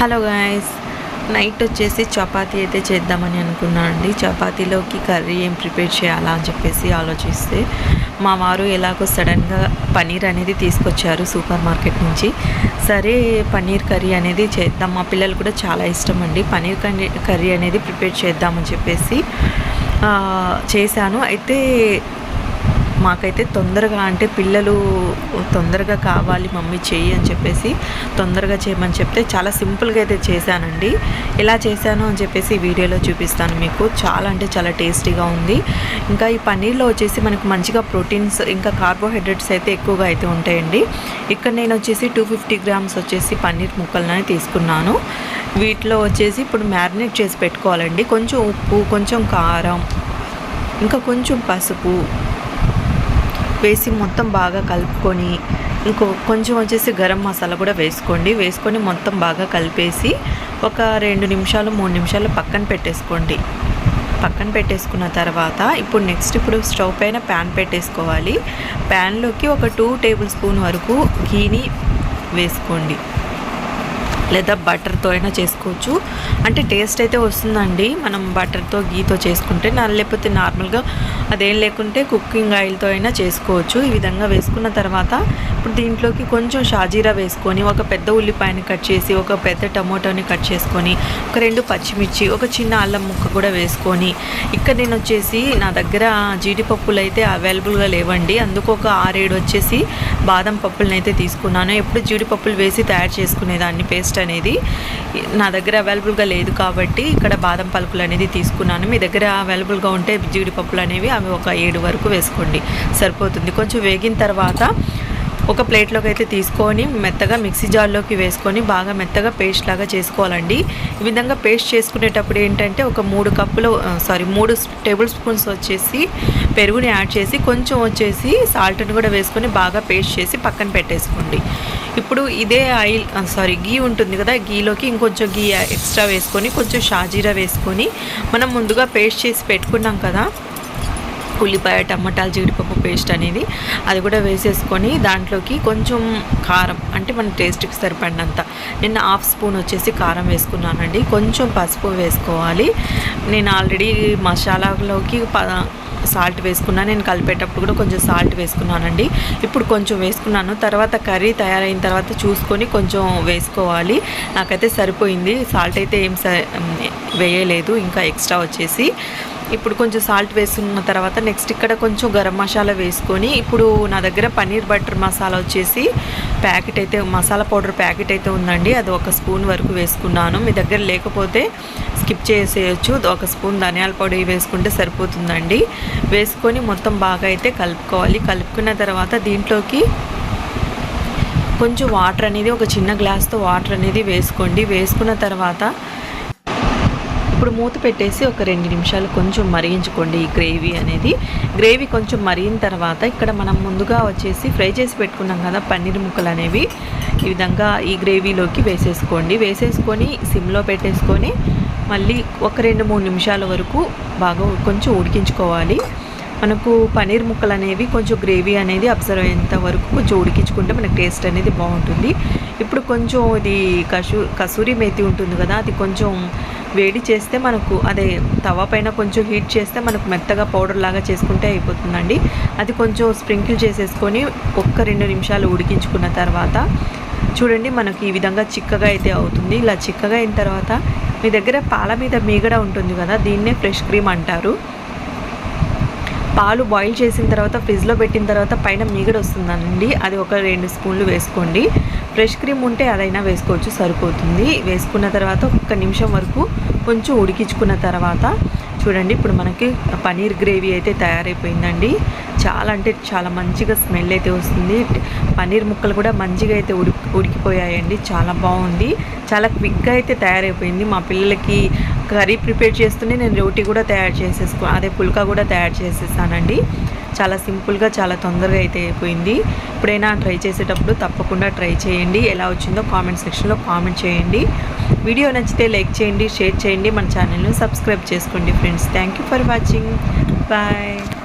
Hello guys night వచ్చేసి చపాతీ అయితే చేద్దామని అనుకున్నాను అండి. చపాతీలోకి కర్రీ ఏం ప్రిపేర్ చేయాలా అని చెప్పేసి ఆలోచిస్తే మా వారు ఎలాగో సడన్గా పన్నీర్ అనేది తీసుకొచ్చారు సూపర్ మార్కెట్ నుంచి. సరే పన్నీర్ కర్రీ అనేది చేద్దాం. మా పిల్లలు కూడా చాలా ఇష్టం అండి. పన్నీర్ కర్రీ కర్రీ అనేది ప్రిపేర్ చేద్దామని చెప్పేసి చేశాను. అయితే మాకైతే తొందరగా అంటే పిల్లలు తొందరగా కావాలి మమ్మీ చెయ్యి అని చెప్పేసి తొందరగా చేయమని చెప్తే చాలా సింపుల్గా అయితే చేశానండి. ఎలా చేశాను అని చెప్పేసి వీడియోలో చూపిస్తాను మీకు. చాలా అంటే చాలా టేస్టీగా ఉంది. ఇంకా ఈ పన్నీర్లో వచ్చేసి మనకు మంచిగా ప్రోటీన్స్ ఇంకా కార్బోహైడ్రేట్స్ అయితే ఎక్కువగా అయితే ఉంటాయండి. ఇక్కడ నేను వచ్చేసి టూ ఫిఫ్టీ గ్రామ్స్ వచ్చేసి పన్నీర్ ముక్కలను తీసుకున్నాను. వీటిలో వచ్చేసి ఇప్పుడు మ్యారినేట్ చేసి పెట్టుకోవాలండి. కొంచెం ఉప్పు కొంచెం కారం ఇంకా కొంచెం పసుపు వేసి మొత్తం బాగా కలుపుకొని ఇంకో కొంచెం వచ్చేసి గరం మసాలా కూడా వేసుకోండి. వేసుకొని మొత్తం బాగా కలిపేసి ఒక రెండు నిమిషాలు మూడు నిమిషాలు పక్కన పెట్టేసుకోండి. పక్కన పెట్టేసుకున్న తర్వాత ఇప్పుడు నెక్స్ట్ ఇప్పుడు స్టవ్ పైన ప్యాన్ పెట్టేసుకోవాలి. ప్యాన్లోకి ఒక టూ టేబుల్ స్పూన్ వరకు ఘీని వేసుకోండి. లేదా బటర్తో అయినా చేసుకోవచ్చు. అంటే టేస్ట్ అయితే వస్తుందండి. మనం బటర్తో గీతో చేసుకుంటే నా లేకపోతే నార్మల్గా అదేం లేకుంటే కుకింగ్ ఆయిల్తో అయినా చేసుకోవచ్చు. ఈ విధంగా వేసుకున్న తర్వాత ఇప్పుడు దీంట్లోకి కొంచెం షాజీరా వేసుకొని ఒక పెద్ద ఉల్లిపాయని కట్ చేసి ఒక పెద్ద టమోటోని కట్ చేసుకొని ఒక రెండు పచ్చిమిర్చి ఒక చిన్న అల్లం ముక్క కూడా వేసుకొని ఇక్కడ నేను వచ్చేసి నా దగ్గర జీడిపప్పులు అయితే అవైలబుల్గా లేవండి. అందుకు ఒక ఆరేడు వచ్చేసి బాదం పప్పులను అయితే తీసుకున్నాను. ఎప్పుడు జీడిపప్పులు వేసి తయారు చేసుకునేదాన్ని. పేస్ట్ అనేది నా దగ్గర అవైలబుల్గా లేదు కాబట్టి ఇక్కడ బాదం పలుకులు అనేది తీసుకున్నాను. మీ దగ్గర అవైలబుల్గా ఉంటే జీడిపప్పులు అనేవి అవి ఒక ఏడు వరకు వేసుకోండి. సరిపోతుంది. కొంచెం వేగిన తర్వాత ఒక ప్లేట్లోకి అయితే తీసుకొని మెత్తగా మిక్సీ జార్లోకి వేసుకొని బాగా మెత్తగా పేస్ట్ లాగా చేసుకోవాలండి. ఈ విధంగా పేస్ట్ చేసుకునేటప్పుడు ఏంటంటే ఒక మూడు కప్పులు సారీ మూడు టేబుల్ స్పూన్స్ వచ్చేసి పెరుగుని యాడ్ చేసి కొంచెం వచ్చేసి సాల్ట్ని కూడా వేసుకొని బాగా పేస్ట్ చేసి పక్కన పెట్టేసుకోండి. ఇప్పుడు ఇదే ఆయిల్ సారీ గీ ఉంటుంది కదా గీలోకి ఇంకొంచెం గీ ఎక్స్ట్రా వేసుకొని కొంచెం షాజీరా వేసుకొని మనం ముందుగా పేస్ట్ చేసి పెట్టుకున్నాం కదా ఉల్లిపాయ టమాటాలు జీడిపప్పు పేస్ట్ అనేది అది కూడా వేసేసుకొని దాంట్లోకి కొంచెం కారం అంటే మన టేస్ట్కి సరిపడినంత. నేను హాఫ్ స్పూన్ వచ్చేసి కారం వేసుకున్నానండి. కొంచెం పసుపు వేసుకోవాలి. నేను ఆల్రెడీ మసాలాలోకి ప సాల్ట్ వేసుకున్నాను నేను కలిపేటప్పుడు కూడా కొంచెం సాల్ట్ వేసుకున్నానండి. ఇప్పుడు కొంచెం వేసుకున్నాను. తర్వాత కర్రీ తయారైన తర్వాత చూసుకొని కొంచెం వేసుకోవాలి. నాకైతే సరిపోయింది. సాల్ట్ అయితే ఏం స వేయలేదు. ఇంకా ఎక్స్ట్రా వచ్చేసి ఇప్పుడు కొంచెం సాల్ట్ వేసుకున్న తర్వాత నెక్స్ట్ ఇక్కడ కొంచెం గరం మసాలా వేసుకొని ఇప్పుడు నా దగ్గర పన్నీర్ బటర్ మసాలా వచ్చేసి ప్యాకెట్ అయితే మసాలా పౌడర్ ప్యాకెట్ అయితే ఉందండి. అది ఒక స్పూన్ వరకు వేసుకున్నాను. మీ దగ్గర లేకపోతే స్కిప్ చేసేయచ్చు. ఒక స్పూన్ ధనియాల పొడి వేసుకుంటే సరిపోతుందండి. వేసుకొని మొత్తం బాగా అయితే కలుపుకోవాలి. కలుపుకున్న తర్వాత దీంట్లోకి కొంచెం వాటర్ అనేది ఒక చిన్న గ్లాస్తో వాటర్ అనేది వేసుకోండి. వేసుకున్న తర్వాత ఇప్పుడు మూత పెట్టేసి ఒక రెండు నిమిషాలు కొంచెం మరిగించుకోండి ఈ గ్రేవీ అనేది. గ్రేవీ కొంచెం మరిగిన తర్వాత ఇక్కడ మనం ముందుగా వచ్చేసి ఫ్రై చేసి పెట్టుకున్నాం కదా పన్నీర్ ముక్కలు అనేవి. ఈ విధంగా ఈ గ్రేవీలోకి వేసేసుకోండి. వేసేసుకొని సిమ్లో పెట్టేసుకొని మళ్ళీ ఒక రెండు మూడు నిమిషాల వరకు బాగా కొంచెం ఉడికించుకోవాలి. మనకు పన్నీర్ ముక్కలు అనేవి కొంచెం గ్రేవీ అనేది అబ్జర్వ్ అయ్యేంత వరకు కొంచెం ఉడికించుకుంటే మనకు టేస్ట్ అనేది బాగుంటుంది. ఇప్పుడు కొంచెం ఇది కసూ కసూరి మేతి ఉంటుంది కదా అది కొంచెం వేడి చేస్తే మనకు అదే తవ పైన కొంచెం హీట్ చేస్తే మనకు మెత్తగా పౌడర్ లాగా చేసుకుంటే అయిపోతుందండి. అది కొంచెం స్ప్రింకిల్ చేసేసుకొని ఒక్క రెండు నిమిషాలు ఉడికించుకున్న తర్వాత చూడండి మనకి ఈ విధంగా చిక్కగా అయితే అవుతుంది. ఇలా చిక్కగా అయిన తర్వాత మీ దగ్గర పాల మీద మీగడ ఉంటుంది కదా దీన్నే ఫ్రెష్ క్రీమ్ అంటారు. పాలు బాయిల్ చేసిన తర్వాత ఫ్రిడ్జ్లో పెట్టిన తర్వాత పైన మీగడ వస్తుందండి. అది ఒక రెండు స్పూన్లు వేసుకోండి. ఫ్రెష్ క్రీమ్ ఉంటే అదైనా వేసుకోవచ్చు సరిపోతుంది. వేసుకున్న తర్వాత ఒక్క నిమిషం వరకు కొంచెం ఉడికించుకున్న తర్వాత చూడండి ఇప్పుడు మనకి పనీర్ గ్రేవీ అయితే తయారైపోయిందండి. చాలా అంటే చాలా మంచిగా స్మెల్ అయితే వస్తుంది. పన్నీర్ ముక్కలు కూడా మంచిగా అయితే ఉడికి ఉడికిపోయాయండి. చాలా బాగుంది. చాలా క్విక్గా అయితే తయారైపోయింది. మా పిల్లలకి కర్రీ ప్రిపేర్ చేస్తూనే నేను రోటీ కూడా తయారు చేసేసుకో అదే పుల్కా కూడా తయారు చేసేసానండి. చాలా సింపుల్గా చాలా తొందరగా అయితే అయిపోయింది. ఎప్పుడైనా ట్రై చేసేటప్పుడు తప్పకుండా ట్రై చేయండి. ఎలా వచ్చిందో కామెంట్ సెక్షన్లో కామెంట్ చేయండి. వీడియో నచ్చితే లైక్ చేయండి షేర్ చేయండి. మన ఛానల్ను సబ్స్క్రైబ్ చేసుకోండి friends. Thank you for watching. Bye.